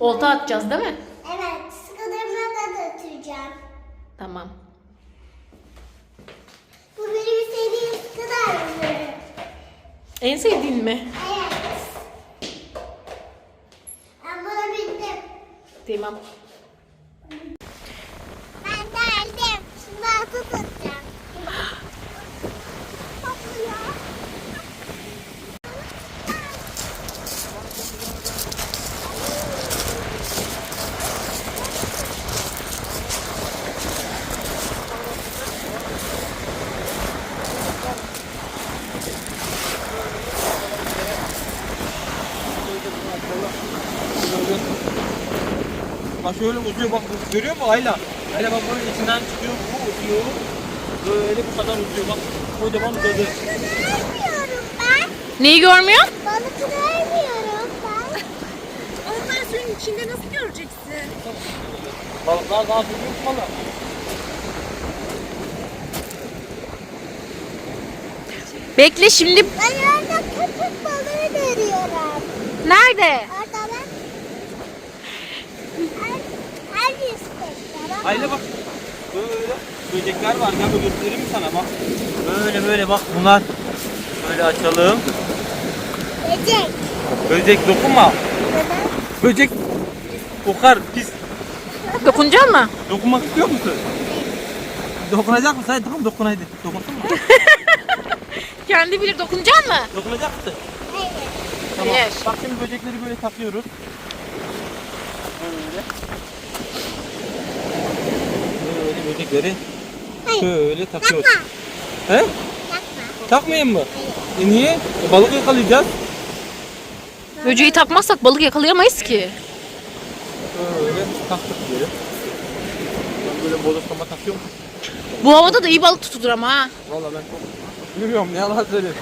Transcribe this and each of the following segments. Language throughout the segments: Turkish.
Olta atacağız değil mi? Evet, sıkıldığımda da götüreceğim. Tamam. Bu benim sevdiğim kadar. En sevdiğin mi? Evet. Ben buna bindim. Tamam. Bak şöyle uzuyor bak görüyor musun Ayla? Ayla bak bunun içinden çıkıyor bu uzuyor. Böyle bu kadar uzuyor bak. Kocaman uzadı. Görmüyorum ben. Neyi görmüyorsun? Balık görmüyorum ben. Onlar suyun içinde nasıl göreceksin? Balıklar daha büyük balık. Bekle şimdi. Ben Nerede? Orada ben. Her, her yüzde. Bak. Ayla bak. Böyle böcekler var. Gel göstereyim mi sana bak. Böyle böyle bak bunlar. Böyle açalım. Böcek. Böcek dokunma. Neden? Böcek kokar pis. Dokunacak mı? Dokunmak istiyor musun? Dokunacak mısın? Hadi tamam dokun hadi. Dokunsun mu? Kendi bilir dokunacak mı? Dokunacak mısın? Hayır. Tamam. Hayır. Bak şimdi böcekleri böyle takıyoruz. Böyle. Böyle böcekleri Hayır. şöyle takıyoruz. Takma. He? Takma. Takmayayım mı? E niye? E balık yakalayacağız. Böceği takmazsak balık yakalayamayız ki. Böyle taktık böyle. Ben böyle bodoslama takıyorum. Bu havada da iyi balık tutulur ama ha. Valla ben çok bilmiyorum ne yalan söyleyeyim.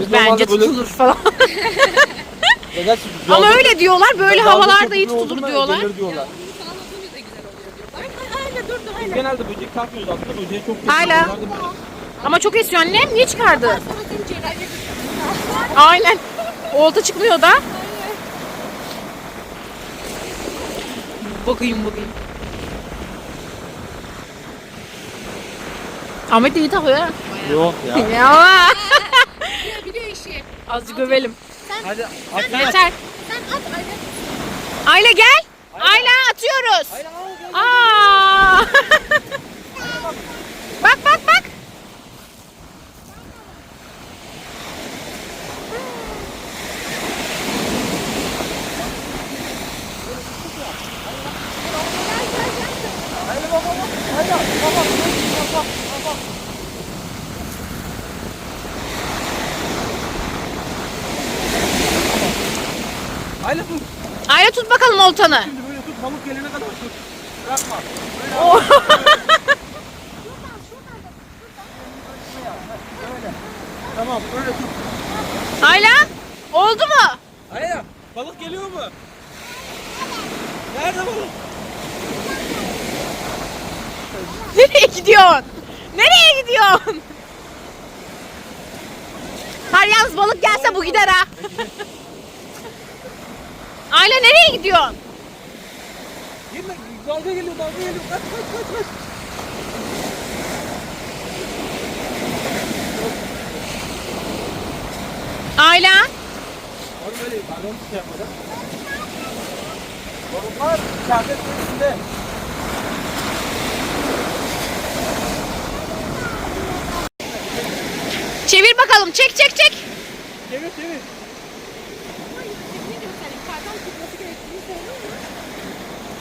Biz Bence normalde böyle- tutulur falan. Ya gerçi ama öyle diyorlar. Böyle yazlık havalarda iyi köprü tutulur olduğunda diyorlar. gelir diyorlar. Genelde böcek takmıyoruz aslında böceği çok Ayla. kesiyorlar. Ama çok esiyor annem. Niye çıkardı? Aynen. Olta çıkmıyor da. Bakayım bakayım. Ahmet iyi takıyor ha. Yok ya. Ya. Azıcık övelim. Hadi atsana. Yeter. Sen at Ayla. Ayla gel. Ayla atıyoruz. Ayla, al, gel. Aa. bak bak bak. Ayla bak bak. Ayla bak bak. Bak bak. Bak bak. Ayla tut. Ayla tut bakalım oltanı. Şimdi böyle tut balık gelene kadar tut. Bırakma. Oh. Böyle. Tamam böyle tut. Ayla oldu mu? Ayla balık geliyor mu? Nerede balık? Nereye gidiyorsun? Nereye gidiyorsun? Har yalnız balık gelse bu gider ha. Ayla nereye gidiyorsun? Girme. Dalga geliyor dalga geliyor. Kaç kaç kaç kaç. Ayla Onu böyle balon şey yapmadan. İçeride suyun içinde. çevir bakalım çek çek çek. Çevir çevir.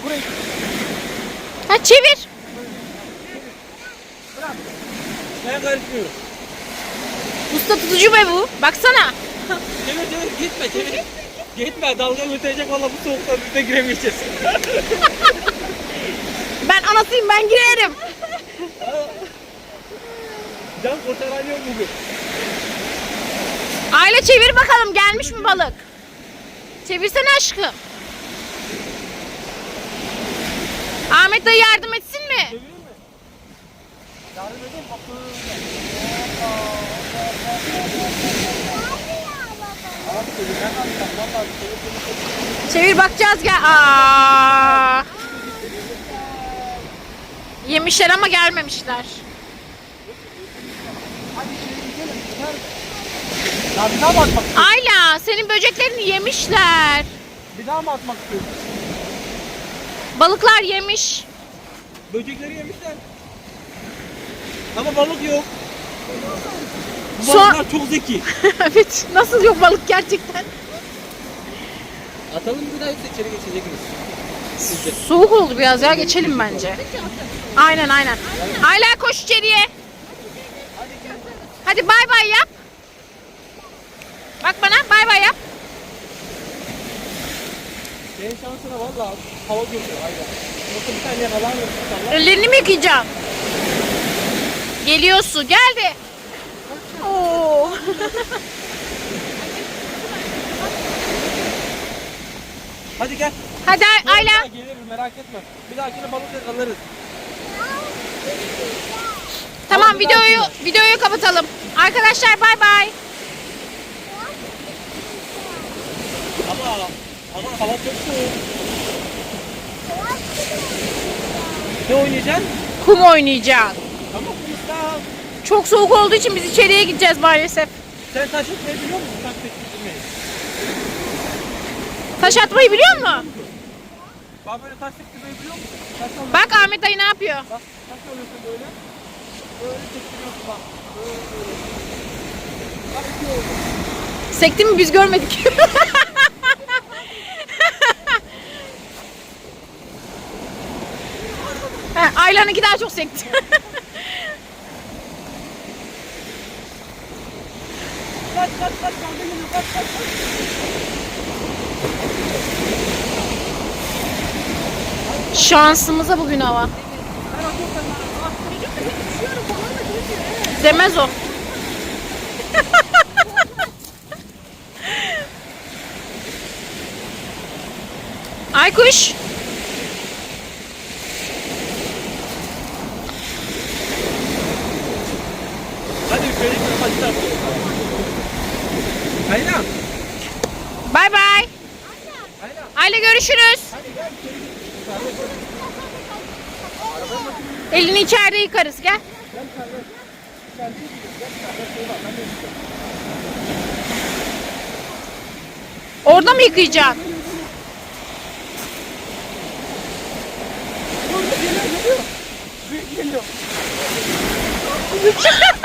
Burayı Ha çevir. ben karışmıyorum. Usta tutucu be bu. Baksana. Çevir çevir gitme çevir. Gitme dalga götürecek valla bu soğukta biz de giremeyeceğiz. Ben anasıyım ben girerim. Can kurtaran yok bugün. Ayla çevir bakalım gelmiş mi balık? Çevirsene aşkım. Ahmet dayı yardım etsin mi? Yardım edeyim seni. Çevir bakacağız gel. Aa. Yemişler ama gelmemişler. Ya bir daha mı atmak istiyorsun? Ayla senin böceklerini yemişler. Bir daha mı atmak istiyorsun? Balıklar yemiş. Böcekleri yemişler. Ama balık yok. Bu Son- balıklar çok zeki. evet. Nasıl yok balık gerçekten? Atalım bir daha yoksa içeri geçecek miyiz? Soğuk oldu biraz ya geçelim bence. Aynen aynen. Ayla koş içeriye. Hadi bay bay yap. Bak bana bay bay yap. Senin şansına valla hava görüyor aynen. Yoksa bir tane mı inşallah? Ellerini mi yıkayacaksın? Geliyor su geldi. Oo. Hadi gel. Hadi Ay- Ayla. Bir daha Geliriz merak etme. Bir dahakine balık yakalarız. Tamam Tamam, bir videoyu videoyu kapatalım. Arkadaşlar bay bay. Ama ama hava çok soğuk. Ne oynayacaksın? Kum oynayacağız. Ama kumsal. Çok soğuk olduğu için biz içeriye gideceğiz maalesef. Sen taş atmayı biliyor musun? Taş tekniği. Taş atmayı biliyor musun? Bak böyle taş tekniği biliyor musun? Taş alıyorsun. Bak Ahmet dayı ne yapıyor? Bak taş alıyorsun böyle. Böyle çektiriyorsun bak. Böyle böyle. Bak iki oldu. Sekti mi biz görmedik. He, Ayla'nınki daha çok sekti. Kaç kaç kaç kaç kaç kaç. Şansımıza bugün hava. Demez o. Aykuş. Aynen. Bay bay. Ayla görüşürüz. Elini içeride yıkarız gel. Orada mı yıkayacaksın? Büyük geliyor.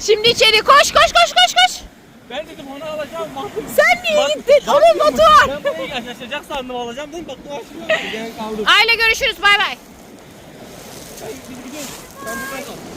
Şimdi içeri koş koş koş koş koş. Ben dedim onu alacağım. Baktım. Sen niye Bak, gittin? Onun notu var. Ben burayı yaşayacak sandım alacağım dedim. Baktım açmıyor. Gerek. Aile görüşürüz bay bay. Ben, biz gidiyoruz. Ben buradan kaldım.